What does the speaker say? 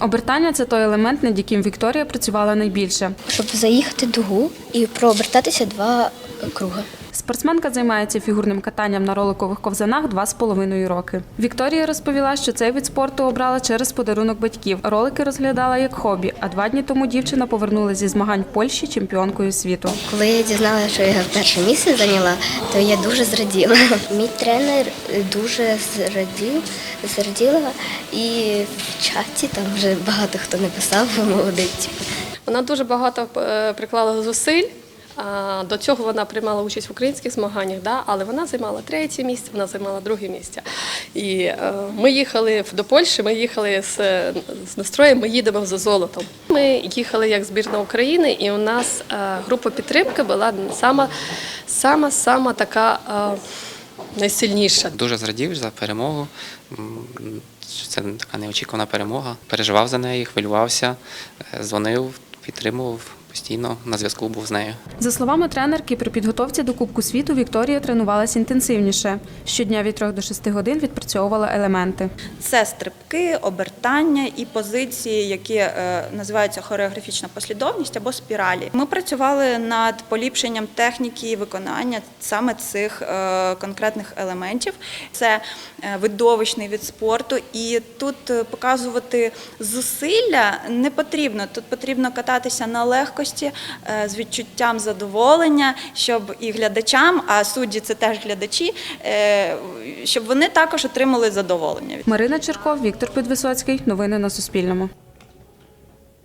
Обертання це той елемент, над яким Вікторія працювала найбільше. Щоб заїхати дугу і прообертатися два круги. Спортсменка займається фігурним катанням на роликових ковзанах два з половиною роки. Вікторія розповіла, що цей вид спорту обрала через подарунок батьків. Ролики розглядала як хобі, а два дні тому дівчина повернулася зі змагань в Польщі чемпіонкою світу. Коли я дізналася, що я перше місце зайняла, то я дуже зраділа. Мій тренер дуже зрадів, зраділа, і в чаті там вже багато хто написав, молодець. Вона дуже багато е, приклала зусиль. До цього вона приймала участь в українських змаганнях, але вона займала третє місце, вона займала друге місце. І е, ми їхали до Польщі, ми їхали з, настроєм, ми їдемо за золотом. Ми їхали як збірна України, і у нас е, група підтримки була сама, сама, така е, найсильніша. Дуже зрадів за перемогу. Це така неочікувана перемога. Переживав за неї, хвилювався, дзвонив, підтримував постійно на зв'язку був з нею. За словами тренерки, при підготовці до Кубку світу Вікторія тренувалася інтенсивніше. Щодня від 3 до 6 годин відпрацьовувала елементи. Це стрибки, обертання і позиції, які е, називаються хореографічна послідовність або спіралі. Ми працювали над поліпшенням техніки і виконання саме цих е, конкретних елементів. Це е, видовищний від спорту, і тут показувати зусилля не потрібно. Тут потрібно кататися на легкості е, з відчуттям задоволення, щоб і глядачам, а судді це теж глядачі, е, щоб вони також отримали задоволення. Марина Черков, Віктор Підвисоцький. Новини на Суспільному.